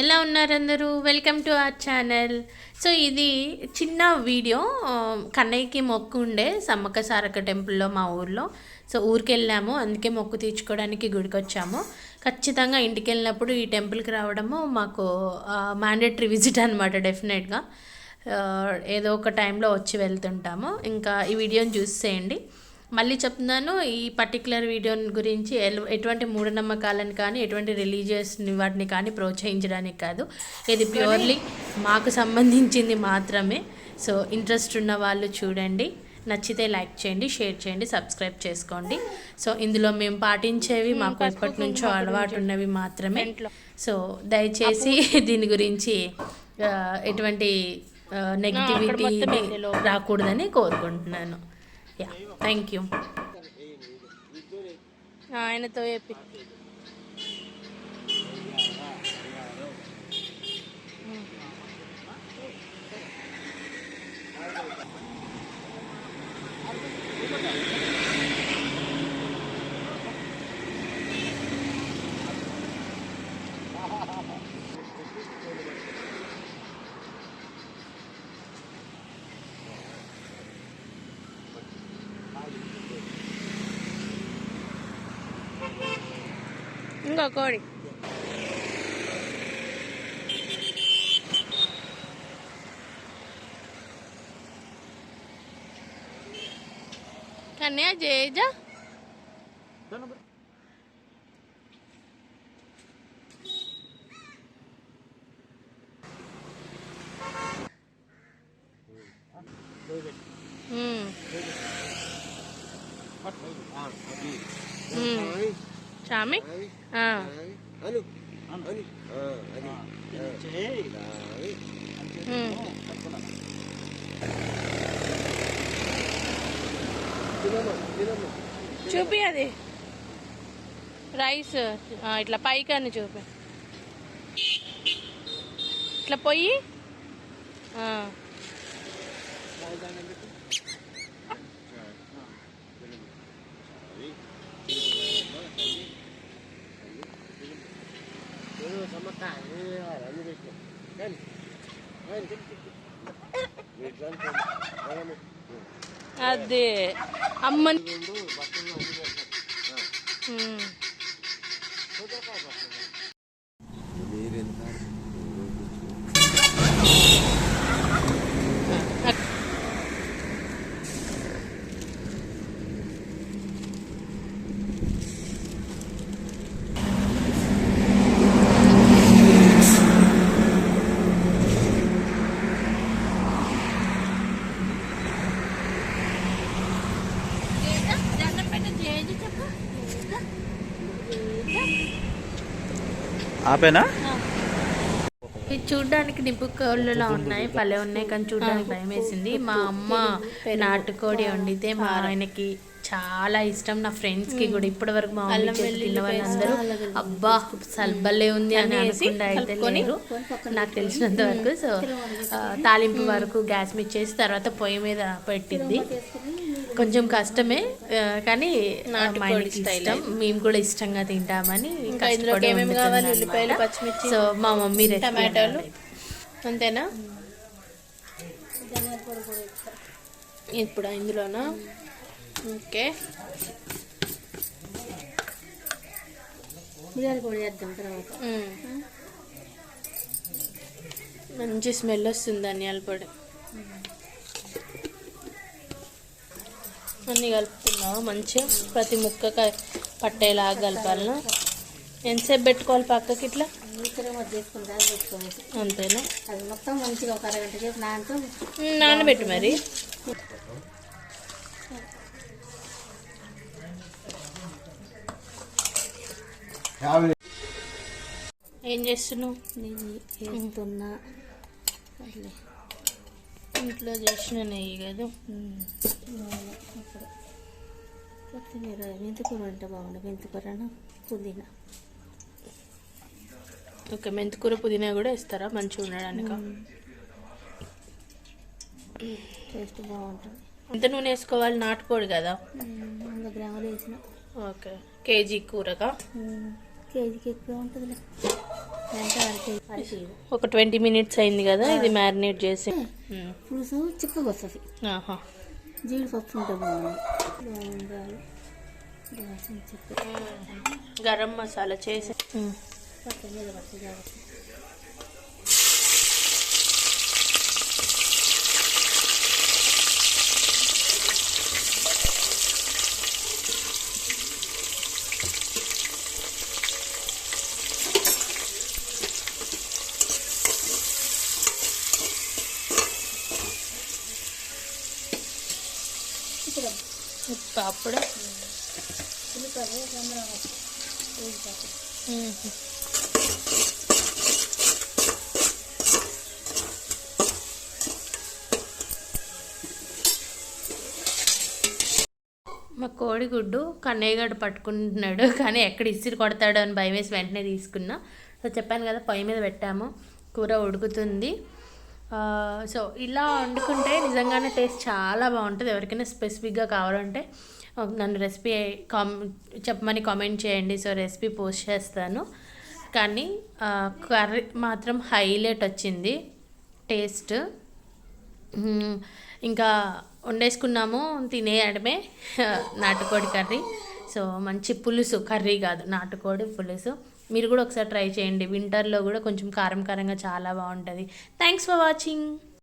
ఎలా ఉన్నారు అందరూ welcome to our channel so ఇది చిన్న వీడియో. కన్నయ్యకి మొక్కు ఉండే సమ్మక్క సారక్క టెంపుల్లో మా ఊర్లో. సో ఊరికి వెళ్ళాము అందుకే మొక్కు తీర్చుకోవడానికి గుడికి వచ్చాము ఖచ్చితంగా ఇంటికి వెళ్ళినప్పుడు ఈ టెంపుల్కి రావడము మాకు మ్యాండేటరీ విజిట్ అనమాట డెఫినెట్గా ఏదో ఒక టైంలో వచ్చి వెళ్తుంటాము. ఇంకా ఈ వీడియోని చూసేయండి మళ్ళీ చెప్తున్నాను ఈ పర్టికులర్ వీడియో గురించి ఎల్- ఎటువంటి మూఢనమ్మకాలను కానీ ఎటువంటి రిలీజియస్ వాటిని కానీ ప్రోత్సహించడానికి కాదు. ఇది ప్యూర్లీ మాకు సంబంధించింది మాత్రమే. సో ఇంట్రెస్ట్ ఉన్న వాళ్ళు చూడండి నచ్చితే లైక్ చేయండి షేర్ చేయండి సబ్స్క్రైబ్ చేసుకోండి. సో ఇందులో మేము పాటించేవి మాకు ఎప్పటి నుంచో అలవాటు ఉన్నవి మాత్రమే. సో దయచేసి దీని గురించి ఎటువంటి నెగిటివిటీ రాకూడదని కోరుకుంటున్నాను. యా థ్యాంక్ యూ ఆయనతో చెప్పి ఇంకో కోడి కన్యా జేజా చామి ఆ. తినమ్మా చూపి అది. రైస్ ఇట్లా పైకి అని చూపి. ఇట్లా పొయ్యి. ఆ. నేను సమ్మక్క అన్ని పెట్టు కానీ కానీ ఇట్లా అనుకోండి అదే అమ్మని రెండు బట్టలు ఆపేనా? ఇది చూడడానికి నిప్పు కోళ్ళలా ఉన్నాయి పల్లె ఉన్నాయి కానీ చూడడానికి భయం వేసింది. మా అమ్మ నాటుకోడి వండితే మా ఆయనకి చాలా ఇష్టం నా ఫ్రెండ్స్కి కూడా. ఇప్పటి వరకు మా తిన్న వాళ్ళందరూ అబ్బా సల్బల్లే ఉంది అని అనుకుండా అయితే లేరు. నాకు తెలిసినంత వరకు సో తాలింపు వరకు గ్యాస్ మీద చేసి తర్వాత పొయ్యి మీద పెట్టింది కొంచెం కష్టమే కానీ ఇష్టం. మేము కూడా ఇష్టంగా తింటామని. సో మా మమ్మీ టమాటాలు. అంతేనా? ఇప్పుడు ఇందులోనా? ఓకే. మిరియాల పొడి చేద్దాం తర్వాత. మ్మ్. మంచి స్మెల్ వస్తుంది ధనియాల పొడి. అన్నీ కలుపుతున్నావు మంచిగా. ప్రతి ముక్క పట్టేలాగా కలపాలనా? ఎంతసేపు పెట్టుకోవాలి పక్కకి ఇట్లా? అంతేనా? అది మొత్తం మంచిగా ఒక అరగంట సేపు నానతో నానబెట్టు మరి. ఏం చేస్తున్నావు? నెయ్యి వేస్తున్నా ఇంట్లో చేసిన నెయ్యి కదా. ఇప్పుడు కొత్తిమీర మెంతికూర అంటే బాగుండు. మెంతికూరను పుదీనా. ఓకే మెంతికూర పుదీనా కూడా ఇస్తారా మంచిగా ఉండడానికి? టేస్ట్ బాగుంటుంది. ఎంత నూనె వేసుకోవాలి? నాటుకోడు కదా. వంద గ్రాములు వేసిన. ఓకే కేజీ కూరగా? కేజీకి ఎక్కువ ఉంటుందిలే. ఒక ట్వంటీ మినిట్స్ అయింది కదా ఇది మ్యారినేట్ చేసి. పులుసు చిక్కగా వస్తుంది ఆహా. జీడిపప్పు ఉంటే బాగుంది లవంగాలు దాల్చిన చెక్క. గరం మసాలా చేసి. ఉమ్. పక్కన మీద పడుతుంది కాబట్టి ఉప్పు మా కోడిగుడ్డు కన్నయ్యగాడు పట్టుకుంటున్నాడు కానీ ఎక్కడ ఇసిరి కొడతాడు అని భయం వేసి వెంటనే తీసుకున్నా. సో చెప్పాను కదా పొయ్యి మీద పెట్టాము. కూర ఉడుకుతుంది. సో ఇలా వండుకుంటే నిజంగానే టేస్ట్ చాలా బాగుంటుంది. ఎవరికైనా స్పెసిఫిక్గా కావాలంటే నన్ను రెసిపీ కామ్ చెప్పమని కామెంట్ చేయండి. సో రెసిపీ పోస్ట్ చేస్తాను. కానీ కర్రీ మాత్రం హైలైట్ వచ్చింది. టేస్ట్. ఇంకా వండేసుకున్నాము తినేయడమే నాటుకోడి కర్రీ. సో మంచి పులుసు కర్రీ కాదు నాటుకోడి పులుసు. మీరు కూడా ఒకసారి ట్రై చేయండి. వింటర్లో కూడా కొంచెం కారం కారంగా చాలా బాగుంటుంది. Thanks for watching